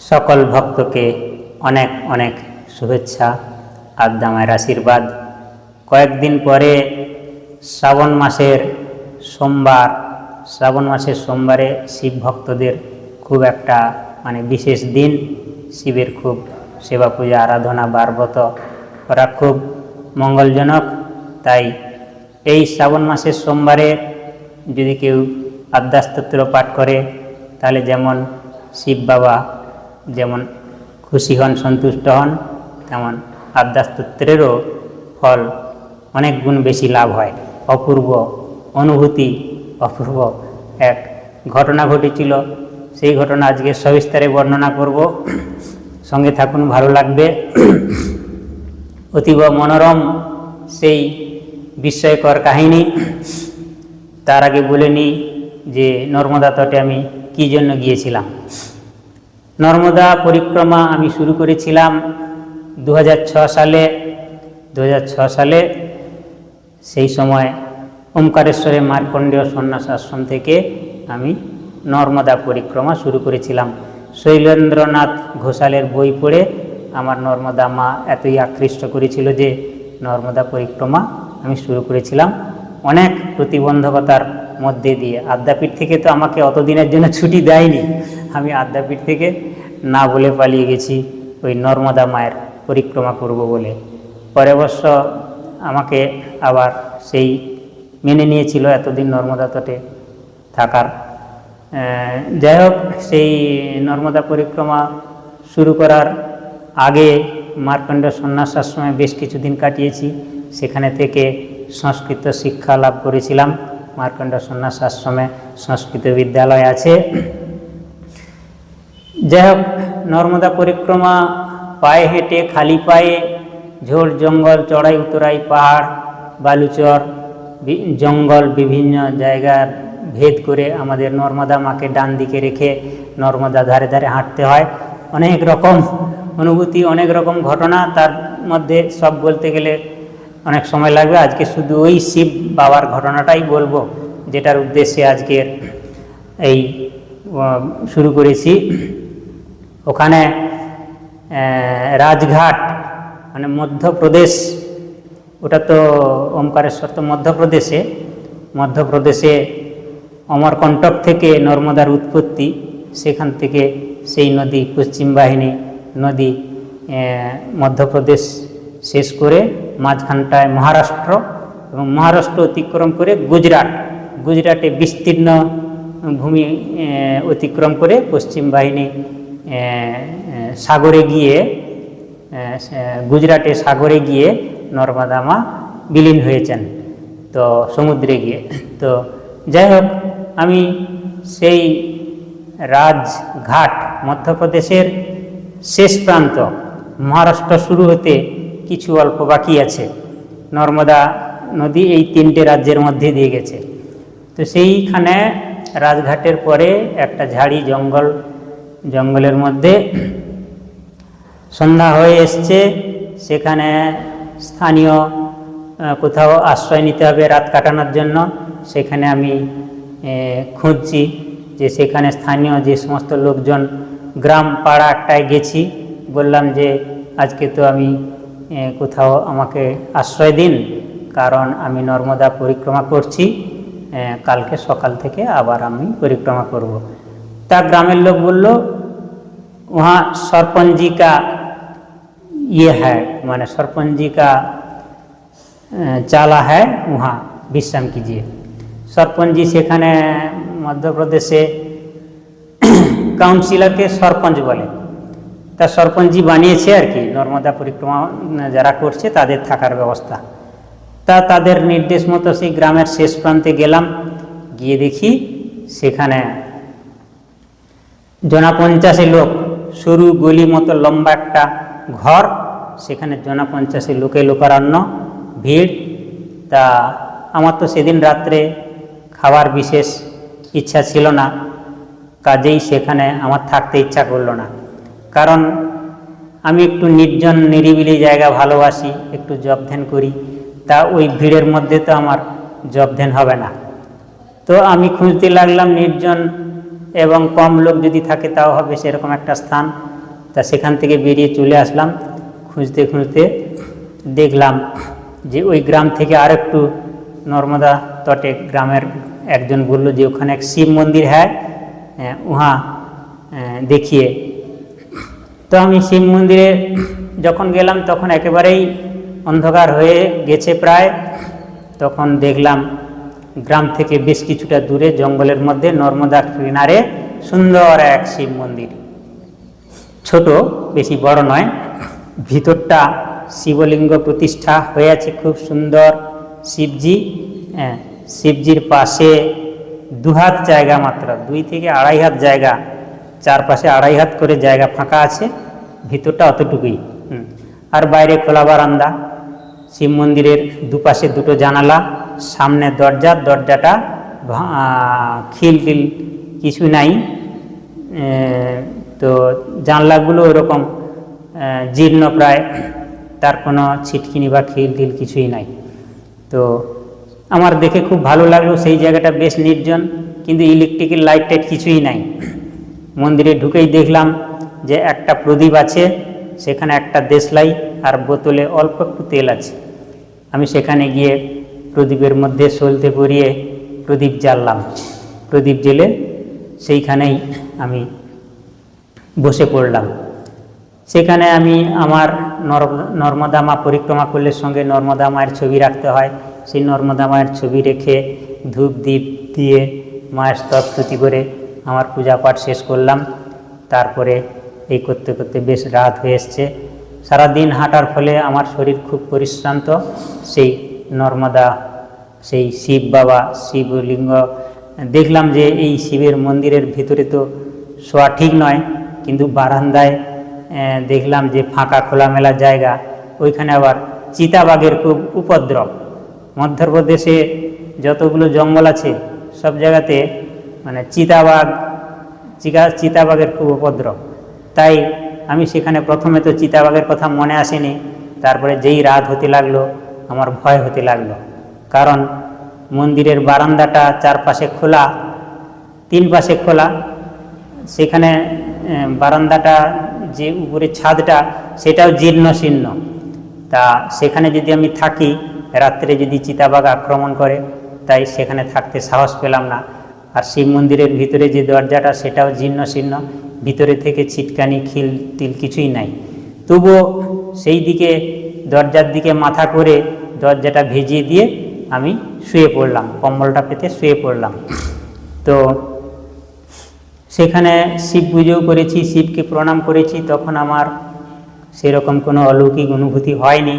সকল ভক্তকে অনেক অনেক শুভেচ্ছা আদ্দামায়ের আশীর্বাদ। কয়েকদিন পরে শ্রাবণ মাসের সোমবার, শ্রাবণ মাসের সোমবারে শিব ভক্তদের খুব একটা মানে বিশেষ দিন। শিবের খুব সেবা পূজা, আরাধনা বারবত করা খুব মঙ্গলজনক। তাই এই শ্রাবণ মাসের সোমবারে যদি কেউ আদ্যাস্তোত্র পাঠ করে, তাহলে যেমন শিব বাবা যেমন খুশি হন, সন্তুষ্ট হন, তেমন আদ্যাস্তোত্রেরও ফল অনেক গুণ বেশি লাভ হয়। অপূর্ব অনুভূতি, অপূর্ব এক ঘটনা ঘটেছিল। সেই ঘটনা আজকে সবিস্তারে বর্ণনা করব। সঙ্গে থাকুন, ভালো লাগবে। অতীব মনোরম সেই বিস্ময়কর কাহিনী। তার আগে বলে নিই যে নর্মদা তটে আমি কী জন্য গিয়েছিলাম? নর্মদা পরিক্রমা আমি শুরু করেছিলাম দু সালে দু সালে সেই সময় ওমকারেশ্বরে মার্কণ্ডেয় সন্ন্যাস আশ্রম থেকে আমি নর্মদা পরিক্রমা শুরু করেছিলাম। শৈলেন্দ্রনাথ ঘোষালের বই পড়ে আমার নর্মদা মা এতই আকৃষ্ট করেছিল যে নর্মদা পরিক্রমা আমি শুরু করেছিলাম। অনেক প্রতিবন্ধকতার মধ্যে দিয়ে আদ্যাপীঠ থেকে তো আমাকে অতদিনের জন্য ছুটি দেয়নি। আমি আদ্যাপীঠ থেকে না বলে পালিয়ে গেছি ওই নর্মদা মায়ের পরিক্রমা করব বলে। পরে অবশ্য আমাকে আবার সেই মেনে নিয়েছিল এতদিন নর্মদা তটে থাকার। যাই হোক, সেই নর্মদা পরিক্রমা শুরু করার আগে মার্কণ্ড সন্ন্যাস আশ্রমে বেশ কিছুদিন কাটিয়েছি। সেখানে থেকে সংস্কৃত শিক্ষা লাভ করেছিলাম। মার্কণ্ড সন্ন্যাস আশ্রমে সংস্কৃত বিদ্যালয় আছে। যাই হোক নর্মদা পরিক্রমা, পায়ে হেঁটে, খালি পায়ে ঝোড় জঙ্গল, চড়াই, উতরাই, পাহাড়, বালুচর জঙ্গল বিভিন্ন জায়গার ভেদ করে আমাদের নর্মদা মাকে ডান দিকে রেখে নর্মদা ধারে ধারে হাঁটতে হয়। অনেক রকম অনুভূতি, অনেক রকম ঘটনা, তার মধ্যে সব বলতে গেলে অনেক সময় লাগবে। আজকে শুধু ওই শিব বাবার ঘটনাটাই বলব, যেটার উদ্দেশ্যে আজকের এই শুরু করেছি। ওখানে রাজঘাট মানে মধ্যপ্রদেশ, ওটা তো ওমকারেশ্বর তো মধ্যপ্রদেশে। মধ্যপ্রদেশে অমরকণ্টক থেকে নর্মদার উৎপত্তি, সেখান থেকে সেই নদী, পশ্চিম বাহিনী নদী মধ্যপ্রদেশ শেষ করে মাঝখানটায় মহারাষ্ট্র এবং মহারাষ্ট্র অতিক্রম করে গুজরাট। গুজরাটে বিস্তীর্ণ ভূমি অতিক্রম করে পশ্চিম বাহিনী সাগরে গিয়ে গুজরাটে সাগরে গিয়ে নর্মদা মা বিলীন হয়েছেন, তো সমুদ্রে গিয়ে। তো যাই হোক, আমি সেই রাজঘাট মধ্যপ্রদেশের শেষ প্রান্ত, মহারাষ্ট্র শুরু হতে কিছু অল্প বাকি আছে। নর্মদা নদী এই তিনটে রাজ্যের মধ্যে দিয়ে গেছে। তো সেইখানে রাজঘাটের পরে একটা ঝাড়ি জঙ্গল, জঙ্গলের মধ্যে সন্ধ্যা হয়ে এসছে। সেখানে স্থানীয় কোথাও আশ্রয় নিতে হবে রাত কাটানোর জন্য। সেখানে আমি খুঁজছি যে সেখানে স্থানীয় যে সমস্ত লোকজন, গ্রাম পাড়া একটায় গেছি। বললাম যে আজকে তো আমি কোথাও আমাকে আশ্রয় দিন কারণ আমি নর্মদা পরিক্রমা করছি আহ, কালকে সকাল থেকে আবার আমি পরিক্রমা করব। তা গ্রামের लोग বলল वहाँ सरपंच जी का ये है माने सरपंच जी का अ, चाला है वहाँ বিশ্রাম कीजिए सरपंच जी সেখানে মধ্যপ্রদেশে কাউন্সিলরকে সরপঞ্চ বলে তা সরপঞ্চজি বানিয়েছে আর কি, নর্মদা পরিক্রমা যারা করছে তাদের থাকার ব্যবস্থা। তা তাদের নির্দেশ মতো সেই গ্রামের শেষ প্রান্তে গেলাম, গিয়ে দেখি সেখানে জনা পঞ্চাশে লোক, সরু গলি মতো লম্বা একটা ঘর, সেখানে জনা পঞ্চাশে লোকে লোকারণ্য, ভিড়। তা আমার তো সেদিন রাত্রে খাবার বিশেষ ইচ্ছা ছিল না, কাজেই সেখানে আমার থাকতে ইচ্ছা করল না। কারণ আমি একটু নির্জন, নিরিবিলি জায়গা ভালোবাসি, একটু জব ধ্যান করি, তা ওই ভিড়ের মধ্যে তো আমার জব ধ্যান হবে না। তো আমি খুঁজতে লাগলাম নির্জন এবং কম লোক যদি থাকে তাও হবে সেরকম একটা স্থান। তা সেখান থেকে বেরিয়ে চলে আসলাম। খুঁজতে খুঁজতে দেখলাম যে ওই গ্রাম থেকে আর একটু নর্মদা তটে গ্রামের একজন বলল যে ওখানে এক শিব মন্দির হ্যাঁ উহা দেখিয়ে তো আমি শিব মন্দিরে যখন গেলাম তখন একেবারেই অন্ধকার হয়ে গেছে প্রায়। তখন দেখলাম গ্রাম থেকে বেশ কিছুটা দূরে জঙ্গলের মধ্যে নর্মদা কিনারে সুন্দর এক শিব মন্দির। ছোট বেশি বড় নয় ভিতরটা শিবলিঙ্গ প্রতিষ্ঠা হয়ে আছে খুব সুন্দর। শিবজি হ্যাঁ, শিবজির পাশে দুহাত জায়গা মাত্র দুই থেকে আড়াই হাত জায়গা। চারপাশে আড়াই হাত করে জায়গা ফাঁকা আছে, ভিতরটা অতটুকুই। আর বাইরে খোলা বারান্দা, শিব মন্দিরের দুপাশে দুটো জানালা, সামনে দরজা, দরজাটা খিল টিল কিছু নাই। তো জানলাগুলো ওরকম জীর্ণ প্রায়, তার কোনো ছিটকিনি বা খিল টিল কিছুই নাই। তো আমার দেখে খুব ভালো লাগল, সেই জায়গাটা বেশ নির্জন, কিন্তু ইলেকট্রিকের লাইট টাইট কিছুই নাই। মন্দিরে ঢুকেই দেখলাম যে একটা প্রদীপ আছে, সেখানে একটা দেশলাই আর বোতলে অল্প একটু তেল আছে। আমি সেখানে গিয়ে প্রদীপের মধ্যে সলতে পরিয়ে প্রদীপ জ্বাললাম। প্রদীপ জেলে সেইখানেই আমি বসে পড়লাম। সেখানে আমি আমার নর- নর্মদা মা পরিক্রমা করলে সঙ্গে নর্মদা মায়ের ছবি রাখতে হয়। সেই নর্মদা মায়ের ছবি রেখে ধূপ দ্বীপ দিয়ে মায়ের স্তবস্তুতি করে আমার পূজা পাঠ শেষ করলাম। তারপরে এই করতে করতে বেশ রাত হয়ে এসছে। সারাদিন হাঁটার ফলে আমার শরীর খুব পরিশ্রান্ত। সেই নর্মদা, সেই শিব বাবা, শিবলিঙ্গ, দেখলাম যে এই শিবের মন্দিরের ভিতরে তো শোয়া ঠিক নয়। কিন্তু বারান্দায় দেখলাম যে ফাঁকা খোলামেলা জায়গা। ওইখানে আবার চিতাবাঘের খুব উপদ্রব। মধ্যপ্রদেশে যতগুলো জঙ্গল আছে, সব জায়গাতে মানে চিতাবাঘ, চিকা, চিতাবাঘের খুব উপদ্রব। তাই আমি সেখানে প্রথমে তো চিতাবাঘের কথা মনে আসেনি, তারপরে যেই রাত হতে লাগল, আমার ভয় হতে লাগল। কারণ মন্দিরের বারান্দাটা চারপাশে খোলা, তিন পাশে খোলা। সেখানে বারান্দাটা যে উপরে ছাদটা, সেটাও জীর্ণ শীর্ণ তা সেখানে যদি আমি থাকি, রাত্রে যদি চিতাবাঘ আক্রমণ করে, তাই সেখানে থাকতে সাহস পেলাম না। আর শিব মন্দিরের ভিতরে যে দরজাটা, সেটাও জীর্ণ শীর্ণ। ভিতরে থেকে ছিটকানি, খিল টিল কিছুই নাই। তবুও সেই দিকে, দরজার দিকে মাথা করে দরজাটা ভেজিয়ে দিয়ে আমি শুয়ে পড়লাম, কম্বলটা পেতে শুয়ে পড়লাম। তো সেখানে শিব পুজোও করেছি, শিবকে প্রণাম করেছি। তখন আমার সেরকম কোনো অলৌকিক অনুভূতি হয়নি।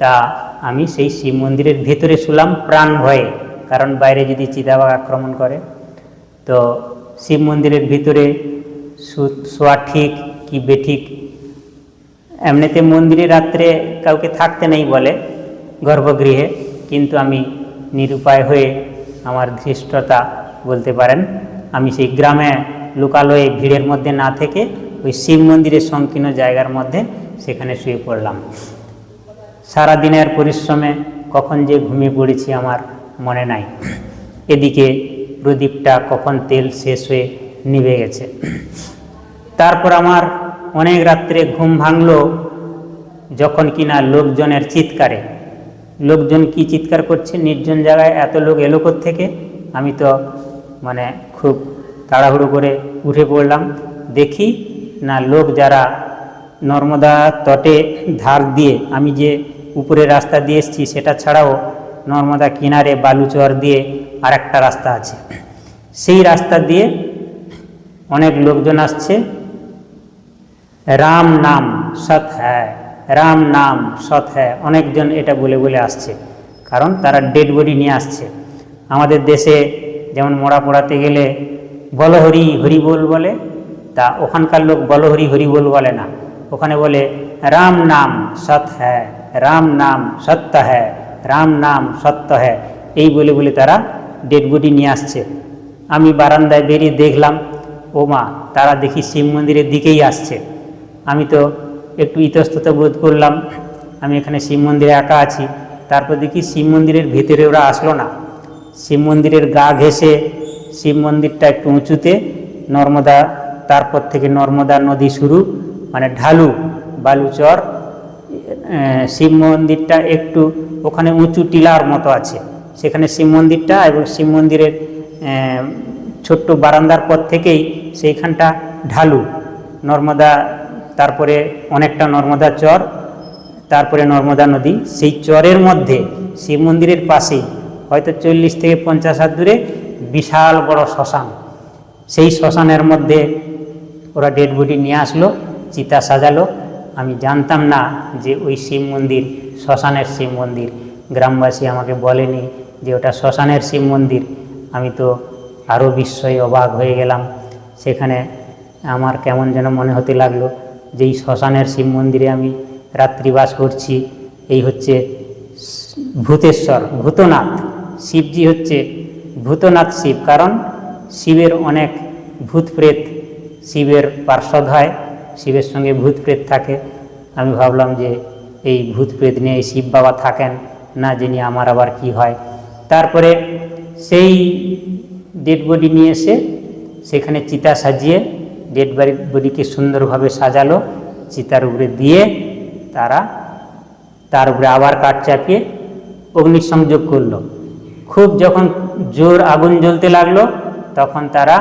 তা আমি সেই শিব মন্দিরের ভেতরে শুলাম প্রাণ ভয়ে। কারণ বাইরে যদি চিতাবাঘ আক্রমণ করে, তো শিব মন্দিরের ভিতরে শোয়া ঠিক কি বেঠিক এমনিতে মন্দিরে রাত্রে কাউকে থাকতে নেই বলে গর্ভগৃহে, কিন্তু আমি নিরুপায় হয়ে আমার ধৃষ্টতা বলতে পারেন, আমি সেই গ্রামে লোকালয়ে ভিড়ের মধ্যে না থেকে ওই শিব মন্দিরের সংকীর্ণ জায়গার মধ্যে সেখানে শুয়ে পড়লাম। সারা দিনের পরিশ্রমে কখন যে ঘুমিয়ে পড়েছি আমার মনে নাই। এদিকে প্রদীপটা কখন তেল শেষ হয়ে নিভে গেছে। তারপর আমার অনেক রাত্রে ঘুম ভাঙলো যখন কিনা লোকজনের চিৎকারে। লোকজন কি চিৎকার করছে? নির্জন জায়গায় এত লোক এলো থেকে আমি তো মানে খুব তাড়াহুড়ো করে উঠে পড়লাম। দেখি না লোক যারা নর্মদা তটে ধার দিয়ে আমি যে উপরে রাস্তা দিয়ে এসেছি সেটা ছাড়াও নর্মদা কিনারে বালুচর দিয়ে আর একটা রাস্তা আছে। সেই রাস্তা দিয়ে অনেক লোকজন আসছে। রাম নাম সৎ হ্যায়, রাম নাম সৎ হ্যায়, অনেকজন এটা বলে বলে আসছে। কারণ তারা ডেড বডি নিয়ে আসছে। আমাদের দেশে যেমন মোড়া পোড়াতে গেলে বলহরি হরি বল বলে তা ওখানকার লোক বলহরি হরি বল বলে না। ওখানে বলে রাম নাম সৎ হ্যায়, রাম নাম সত্য হ্যায়। রাম নাম সত্য হ্যায় এই বলে বলে তারা ডেড বডি নিয়ে আসছে। আমি বারান্দায় বেরিয়ে দেখলাম, ও মা, তারা দেখি শিব মন্দিরের দিকেই আসছে। আমি তো একটু ইতস্তত বোধ করলাম, আমি এখানে শিব মন্দিরে একা আছি। তারপর দেখি শিব মন্দিরের ভেতরে ওরা আসলো না। শিব মন্দিরের গা ঘেঁষে শিব মন্দিরটা একটু উঁচুতে নর্মদা, তারপর থেকে নর্মদা নদী শুরু মানে ঢালু, বালুচর শিব মন্দিরটা একটু ওখানে উঁচু টিলার মতো আছে। সেখানে শিব মন্দিরটা এবং শিব মন্দিরের ছোট্ট বারান্দার পর থেকেই সেইখানটা ঢালু। নর্মদা, তারপরে অনেকটা নর্মদা চর, তারপরে নর্মদা নদী। সেই চরের মধ্যে শিব মন্দিরের পাশেই হয়তো চল্লিশ থেকে পঞ্চাশ হাত দূরে বিশাল বড় শ্মশান। সেই শ্মশানের মধ্যে ওরা ডেড বডি নিয়ে আসলো, চিতা সাজালো আমি জানতাম না যে ওই শিব মন্দির, শ্মশানের শিব মন্দির। গ্রামবাসী আমাকে বলেনি যে ওটা শ্মশানের শিব মন্দির। আমি তো আরও বিস্ময়ে অবাক হয়ে গেলাম। সেখানে আমার কেমন যেন মনে হতে লাগল যে এই শ্মশানের শিব মন্দিরে আমি রাত্রিবাস করছি। এই হচ্ছে ভূতেশ্বর, ভূতনাথ। শিবজি হচ্ছে ভূতনাথ শিব। কারণ শিবের অনেক ভূত প্রেত শিবের পার্শ্বদ হয়। শিবের সঙ্গে ভূত প্রেত থাকে। আমি ভাবলাম যে এই ভূত প্রেত নিয়ে এই শিব বাবা থাকেন, না জেনে আমার আবার কি হয়। তারপরে সেই ডেড বডি নিয়ে এসে সেখানে চিতা সাজিয়ে ডেড বডিকে সুন্দরভাবে সাজালো, চিতার উপরে দিয়ে তারা, তার উপরে আবার কাঠ চাপিয়ে অগ্নিসংযোগ করল। খুব যখন জোর আগুন জ্বলতে লাগল, তখন তারা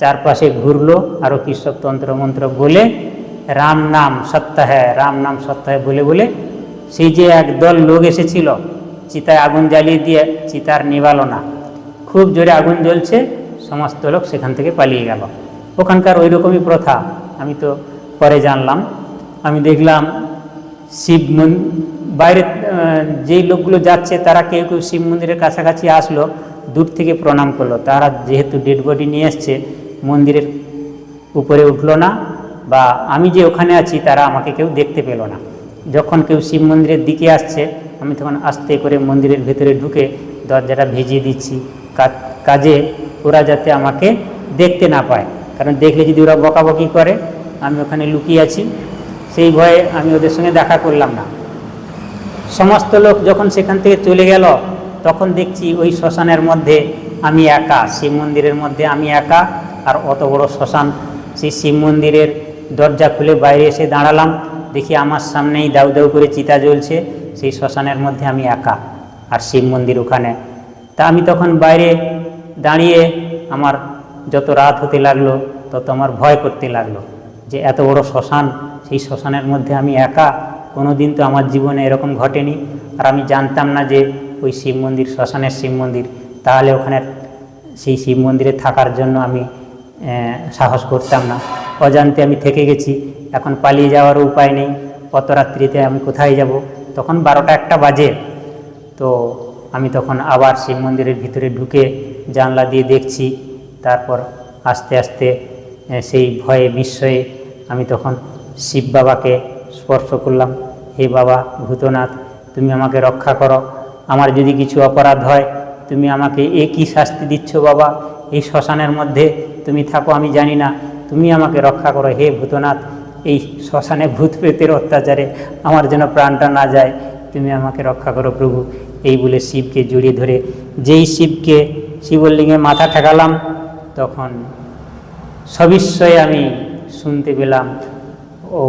চারপাশে ঘুরলো আরও কৃষক তন্ত্রমন্ত্র বলে, রাম নাম সত্য হ্যাঁ রাম নাম সত্য হ্যাঁ বলে বলে, সেই যে একদল লোক এসেছিল, চিতায় আগুন জ্বালিয়ে দিয়ে চিতার নিবালো না খুব জোরে আগুন জ্বলছে, সমস্ত লোক সেখান থেকে পালিয়ে গেল। ওখানকার ওই রকমই প্রথা, আমি তো পরে জানলাম। আমি দেখলাম শিব বাইরে যেই লোকগুলো যাচ্ছে, তারা কেউ কেউ শিব মন্দিরের কাছাকাছি আসলো, দূর থেকে প্রণাম করল। তারা যেহেতু ডেড বডি নিয়ে এসছে মন্দিরের উপরে উঠল না বা আমি যে ওখানে আছি তারা আমাকে কেউ দেখতে পেল না। যখন কেউ শিব মন্দিরের দিকে আসছে, আমি তখন আস্তে করে মন্দিরের ভেতরে ঢুকে দরজাটা ভেজিয়ে দিচ্ছি। কাজে ওরা যাতে আমাকে দেখতে না পায়। কারণ দেখলে যদি ওরা বকাবকি করে, আমি ওখানে লুকিয়ে আছি। সেই ভয়ে আমি ওদের সঙ্গে দেখা করলাম না। সমস্ত লোক যখন সেখান থেকে চলে গেল, তখন দেখছি ওই শ্মশানের মধ্যে আমি একা, শিব মন্দিরের মধ্যে আমি একা। আর অত বড় শ্মশান, সেই শিব মন্দিরের দরজা খুলে বাইরে এসে দাঁড়ালাম। দেখি আমার সামনেই দাউ দাউ করে চিতা জ্বলছে, সেই শ্মশানের মধ্যে আমি একা আর শিব মন্দির ওখানে। তা আমি তখন বাইরে দাঁড়িয়ে আমার যত রাত হতে লাগল, তত আমার ভয় করতে লাগল যে এত বড় শ্মশান, সেই শ্মশানের মধ্যে আমি একা কোনো দিন তো আমার জীবনে এরকম ঘটেনি। আর আমি জানতাম না যে ওই শিব মন্দির, শ্মশানের শিব মন্দির, তাহলে ওখানে সেই শিব মন্দিরে থাকার জন্য আমি সাহস করতাম না। অজান্তে আমি থেকে গেছি। এখন পালিয়ে যাওয়ারও উপায় নেই। অত রাত্রিতে আমি কোথায় যাব? তখন বারোটা একটা বাজে। তো আমি তখন আবার শিব মন্দিরের ভিতরে ঢুকে জানলা দিয়ে দেখছি। তারপর আস্তে আস্তে সেই ভয়ে, বিস্ময়ে আমি তখন শিব বাবাকে স্পর্শ করলাম। হে বাবা, ভূতনাথ, তুমি আমাকে রক্ষা করো। আমার যদি কিছু অপরাধ হয়, তুমি আমাকে এ কী শাস্তি দিচ্ছ বাবা? এই শ্মশানের মধ্যে তুমি থাকো, আমি জানি না। তুমি আমাকে রক্ষা করো। হে ভূতনাথ, এই শ্মশানে ভূত প্রেতের অত্যাচারে আমার যেন প্রাণটা না যায়, তুমি আমাকে রক্ষা করো প্রভু। এই বলে শিবকে জড়িয়ে ধরে, যেই শিবকে শিবলিঙ্গে মাথা ঠেকালাম, তখন সবিস্ময়ে আমি শুনতে পেলাম ও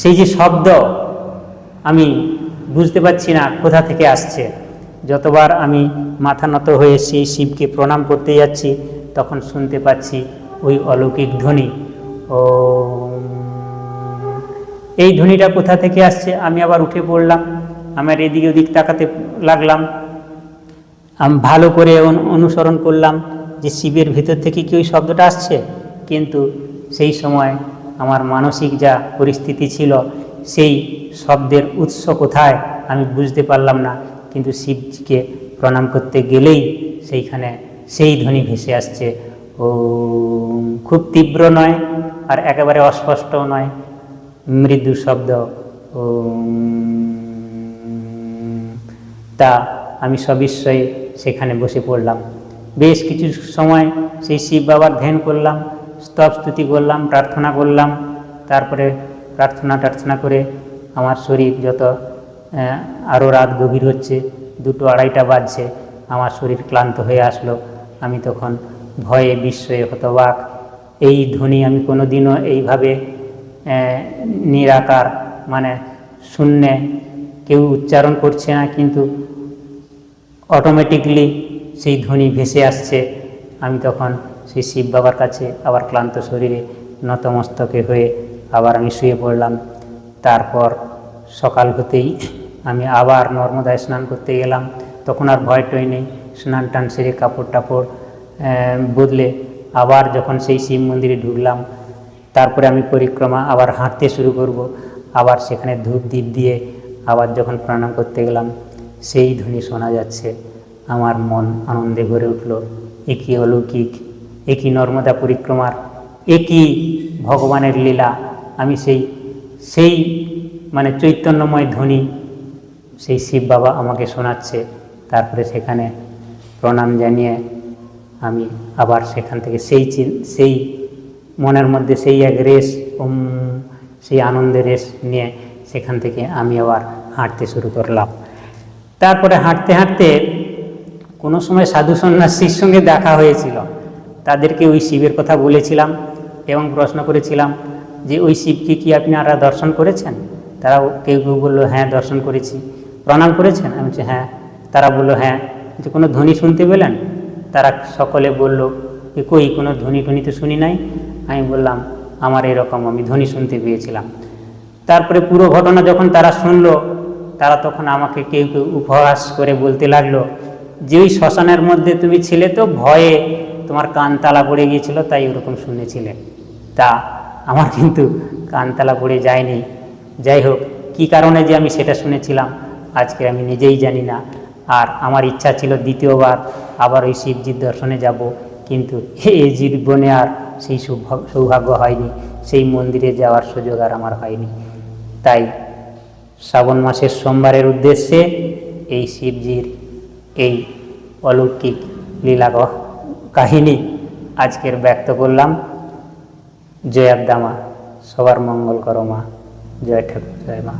সেই যে শব্দ আমি বুঝতে পারছি না কোথা থেকে আসছে। যতবার আমি মাথা নত হয়ে সেই শিবকে প্রণাম করতে যাচ্ছি, তখন শুনতে পাচ্ছি ওই অলৌকিক ধ্বনি। ও এই ধ্বনিটা কোথা থেকে আসছে? আমি আবার উঠে পড়লাম, আমার এদিক ওদিক তাকাতে লাগলাম। আমি ভালো করে অনু- অনুসরণ করলাম যে শিবের ভিতর থেকে কি ওই শব্দটা আসছে? কিন্তু সেই সময় আমার মানসিক যা পরিস্থিতি ছিল, সেই শব্দের উৎস কোথায় আমি বুঝতে পারলাম না। কিন্তু শিবজিকে প্রণাম করতে গেলেই সেইখানে সেই ধ্বনি ভেসে আসছে। ও খুব তীব্র নয় আর একেবারে অস্পষ্টও নয়। মৃদু শব্দ ও তা আমি সবিস্ময়ে সেখানে বসে পড়লাম। বেশ কিছু সময় সেই শিব বাবার ধ্যান করলাম, স্তব স্তুতি করলাম, প্রার্থনা করলাম। তারপরে প্রার্থনা টার্থনা করে আমার শরীর যত আরও রাত গভীর হচ্ছে, দুটো আড়াইটা বাজছে, আমার শরীর ক্লান্ত হয়ে আসলো। আমি তখন ভয়ে, বিস্ময়ে হতবাক, এই ধ্বনি আমি কোনোদিনও এইভাবে নিরাকার মানে শূন্যে কেউ উচ্চারণ করছে না, কিন্তু অটোমেটিকলি সেই ধ্বনি ভেসে আসছে। আমি তখন সেই শিব বাবার কাছে আবার ক্লান্ত শরীরে নতমস্তকে হয়ে আবার আমি শুয়ে পড়লাম। তারপর সকাল হতেই আমি আবার নর্মদায় স্নান করতে গেলাম। তখন আর ভয় টয় নেই। স্নান টান সেরে কাপড় টাপড় বদলে আবার যখন সেই শিব মন্দিরে ঢুকলাম, তারপরে আমি পরিক্রমা আবার হাঁটতে শুরু করব। আবার সেখানে ধূপ দ্বীপ দিয়ে আবার যখন প্রণাম করতে গেলাম, সেই ধ্বনি শোনা যাচ্ছে। আমার মন আনন্দে ভরে উঠল। একই অলৌকিক, একই নর্মদা পরিক্রমার, একই ভগবানের লীলা। আমি সেই সেই মানে চৈতন্যময় ধ্বনি সেই শিব বাবা আমাকে শোনাচ্ছে। তারপরে সেখানে প্রণাম জানিয়ে আমি আবার সেখান থেকে সেই সেই মনের মধ্যে সেই এক রেস সেই আনন্দের রেস নিয়ে সেখান থেকে আমি আবার হাঁটতে শুরু করলাম। তারপরে হাঁটতে হাঁটতে কোনো সময় সাধু সন্ন্যাসীর সঙ্গে দেখা হয়েছিল। তাদেরকে ওই শিবের কথা বলেছিলাম এবং প্রশ্ন করেছিলাম যে, ওই শিবকে কি আপনারা দর্শন করেছেন? তারা কেউ কেউ বলল হ্যাঁ দর্শন করেছি। প্রণাম করেছেন? আমি বলছি হ্যাঁ। তারা বলল হ্যাঁ। যে কোনো ধ্বনি শুনতে পেলেন? তারা সকলে বলল যে কই? কোনো ধ্বনি টনি তো শুনি নাই? আমি বললাম, আমার এরকম, আমি ধ্বনি শুনতে পেয়েছিলাম। তারপরে পুরো ঘটনা যখন তারা শুনলো, তারা তখন আমাকে কেউ কেউ উপহাস করে বলতে লাগল, যে ওই শ্মশানের মধ্যে তুমি ছিলে তো ভয়ে তোমার কান তালা পড়ে গিয়েছিল, তাই ওরকম শুনেছিলে। তা আমার কিন্তু কান তালা পড়ে যায়নি। যাই হোক, কী কারণে যে আমি সেটা শুনেছিলাম? আজকে আমি নিজেই জানি না। আর আমার ইচ্ছা ছিল দ্বিতীয়বার আবার ওই শিবজির দর্শনে যাব, কিন্তু এই জীবনে আর সেই সৌভাগ্য হয়নি। সেই মন্দিরে যাওয়ার সুযোগ আর আমার হয়নি। তাই শ্রাবণ মাসের সোমবারের উদ্দেশ্যে এই শিবজির এই অলৌকিক লীলা কাহিনী আজকের ব্যক্ত করলাম। জয়াদ্দামা সবার মঙ্গল করো মা। জয় ঠাকুর, জয় মা।